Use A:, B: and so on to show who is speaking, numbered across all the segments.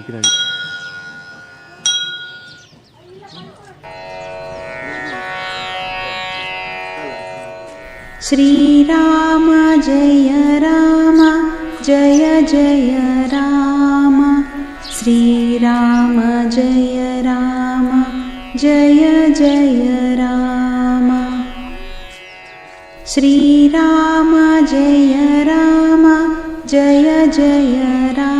A: నింపినాడు
B: श्रीराम जय राम जय जय राम श्रीराम जय राम जय जय राम श्रीराम जय राम जय जय राम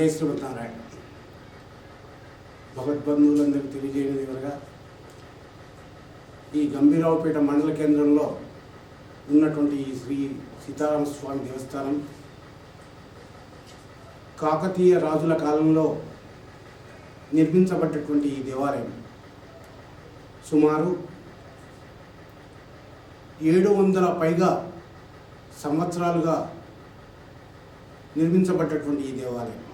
C: జయ శ్రీమన్నారాయణ భగవద్బంధువులందరికీ తెలియజేయని వివరగా ఈ గంభీరావుపేట మండల కేంద్రంలో ఉన్నటువంటి ఈ శ్రీ సీతారామ స్వామి దేవస్థానం కాకతీయ రాజుల కాలంలో నిర్మించబడ్డటువంటి ఈ దేవాలయం సుమారు ఏడు వందల పైగా సంవత్సరాలుగా నిర్మించబడ్డటువంటి ఈ దేవాలయం.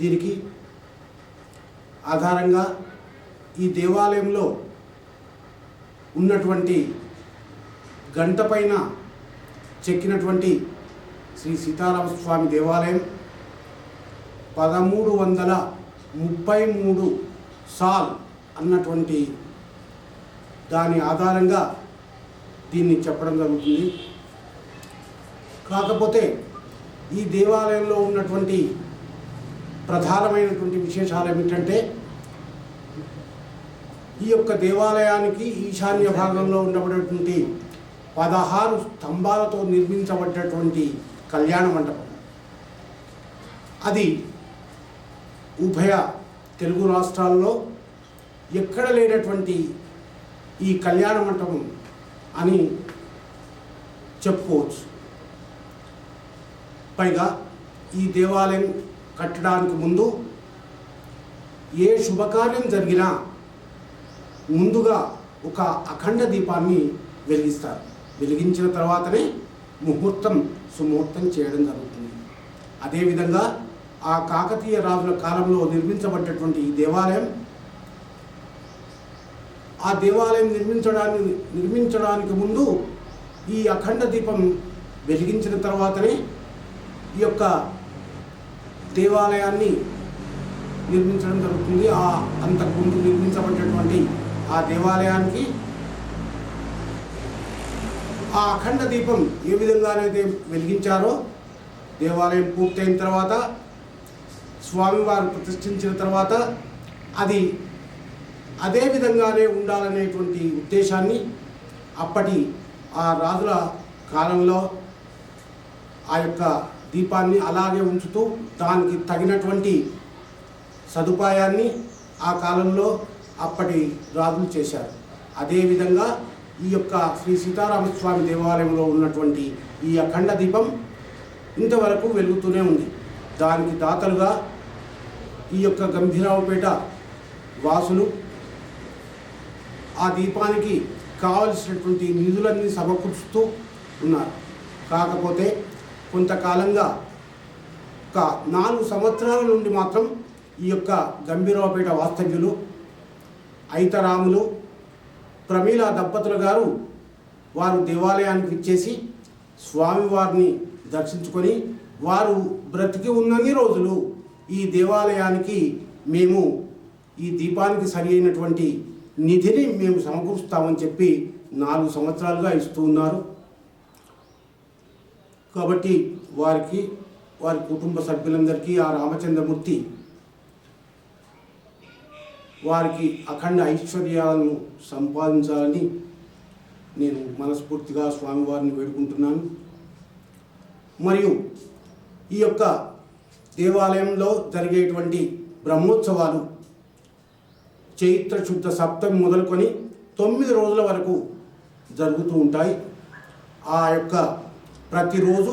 C: దీనికి ఆధారంగా ఈ దేవాలయంలో ఉన్నటువంటి గంట పైన చెక్కినటువంటి శ్రీ సీతారామస్వామి దేవాలయం పదమూడు వందల ముప్పై మూడు సాల్ అన్నటువంటి దాని ఆధారంగా దీన్ని చెప్పడం జరుగుతుంది. కాకపోతే ఈ దేవాలయంలో ఉన్నటువంటి ప్రధానమైనటువంటి విశేషాలు ఏమిటంటే ఈ యొక్క దేవాలయానికి ఈశాన్య భాగంలో ఉండబడేటువంటి పదహారు స్తంభాలతో నిర్మించబడ్డటువంటి కళ్యాణ మండపం. అది ఉభయ తెలుగు రాష్ట్రాల్లో ఎక్కడ లేనటువంటి ఈ కళ్యాణ మంటపం అని చెప్పుకోవచ్చు. పైగా ఈ దేవాలయం కట్టడానికి ముందు ఏ శుభకార్యం జరిగినా ముందుగా ఒక అఖండ దీపాన్ని వెలిగిస్తారు. వెలిగించిన తర్వాతనే ముహూర్తం సుముహూర్తం చేయడం జరుగుతుంది. అదేవిధంగా ఆ కాకతీయ రాజుల కాలంలో నిర్మించబడ్డటువంటి ఈ దేవాలయం ఆ దేవాలయం నిర్మించడానికి నిర్మించడానికి ముందు ఈ అఖండ దీపం వెలిగించిన తర్వాతనే ఈ యొక్క దేవాలయాన్ని నిర్మించడం జరుగుతుంది. ఆ అంతకుముందు నిర్మించబడినటువంటి ఆ దేవాలయానికి ఆ అఖండ దీపం ఏ విధంగానైతే వెలిగించారో దేవాలయం పూర్తయిన తర్వాత స్వామివారు ప్రతిష్ఠించిన తర్వాత అది అదే విధంగానే ఉండాలనేటువంటి ఉద్దేశాన్ని అప్పటి ఆ రాజుల కాలంలో ఆ యొక్క దీపాన్ని అలాగే ఉంచుతూ దానికి తగినటువంటి సదుపాయాన్ని ఆ కాలంలో అప్పటి రాజులు చేశారు. అదేవిధంగా ఈ యొక్క శ్రీ సీతారామస్వామి దేవాలయంలో ఉన్నటువంటి ఈ అఖండ దీపం ఇంతవరకు వెలుగుతూనే ఉంది. దానికి దాతలుగా ఈ యొక్క గంభీరావుపేట వాసులు ఆ దీపానికి కావలసినటువంటి నిధులన్నీ సమకూర్చుతూ ఉన్నారు. కాకపోతే కొంతకాలంగా ఒక నాలుగు సంవత్సరాల నుండి మాత్రం ఈ యొక్క గంభీరావుపేట వాస్తవ్యులు ఐతరాములు ప్రమీల దంపతులు గారు వారు దేవాలయానికి ఇచ్చేసి స్వామివారిని దర్శించుకొని వారు బ్రతికి ఉన్నన్ని రోజులు ఈ దేవాలయానికి మేము ఈ దీపానికి సరి అయినటువంటి నిధిని మేము సమకూరుస్తామని చెప్పి నాలుగు సంవత్సరాలుగా ఇస్తూ ఉన్నారు. కాబట్టి వారికి వారి కుటుంబ సభ్యులందరికీ ఆ రామచంద్రమూర్తి వారికి అఖండ ఐశ్వర్యాలను సంపాదించాలని నేను మనస్ఫూర్తిగా స్వామివారిని వేడుకుంటున్నాను. మరియు ఈ యొక్క దేవాలయంలో జరిగేటువంటి బ్రహ్మోత్సవాలు చైత్ర శుద్ధ సప్తమి మొదలుకొని తొమ్మిది రోజుల వరకు జరుగుతూ ఉంటాయి. ఆ యొక్క ప్రతిరోజు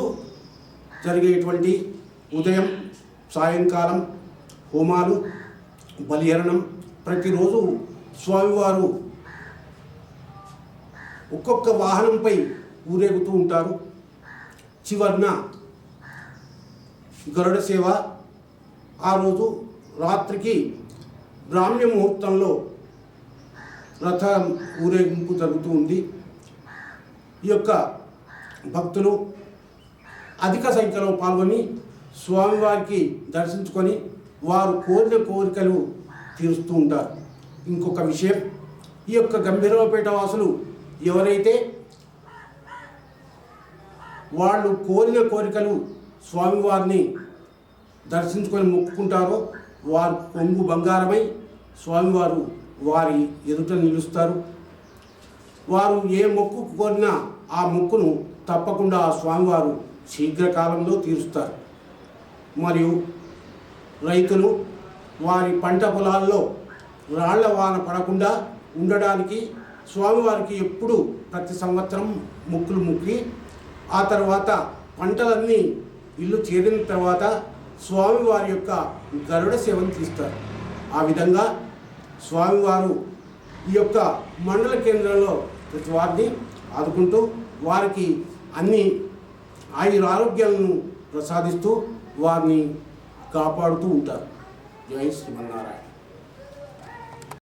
C: జరిగేటువంటి ఉదయం సాయంకాలం హోమాలు బలిహరణం ప్రతిరోజు స్వామివారు ఒక్కొక్క వాహనంపై ఊరేగుతూ ఉంటారు. చివరిన గరుడ సేవ. ఆ రోజు రాత్రికి బ్రాహ్మ్య ముహూర్తంలో రథ ఊరేగింపు జరుగుతూ ఉంది. ఈ యొక్క భక్తులు అధిక సంఖ్యలో పాల్గొని స్వామివారికి దర్శించుకొని వారు కోరిన కోరికలు తీరుస్తూ ఉంటారు. ఇంకొక విషయం ఈ యొక్క గంభీరవపేట వాసులు ఎవరైతే వాళ్ళు కోరిన కోరికలు స్వామివారిని దర్శించుకొని మొక్కుకుంటారో వారు కొంగు బంగారమై స్వామివారు వారి ఎదుట నిలుస్తారు. వారు ఏ మొక్కు కోరినా ఆ మొక్కును తప్పకుండా ఆ స్వామివారు శీఘ్రకాలంలో తీరుస్తారు. మరియు రైతులు వారి పంట పొలాల్లో రాళ్ళ వాన పడకుండా ఉండడానికి స్వామివారికి ఎప్పుడు ప్రతి సంవత్సరం మొక్కులు ముక్కి ఆ తర్వాత పంటలన్నీ ఇల్లు చేరిన తర్వాత స్వామివారి యొక్క గరుడ సేవను తీస్తారు. ఆ విధంగా స్వామివారు ఈ యొక్క మండల కేంద్రంలో ప్రతి వారిని ఆదుకుంటూ వారికి అన్ని ఆయుర ఆరోగ్యాలను ప్రసాదిస్తూ వారిని కాపాడుతూ ఉంటారు. జై శ్రీమన్నారాయణ.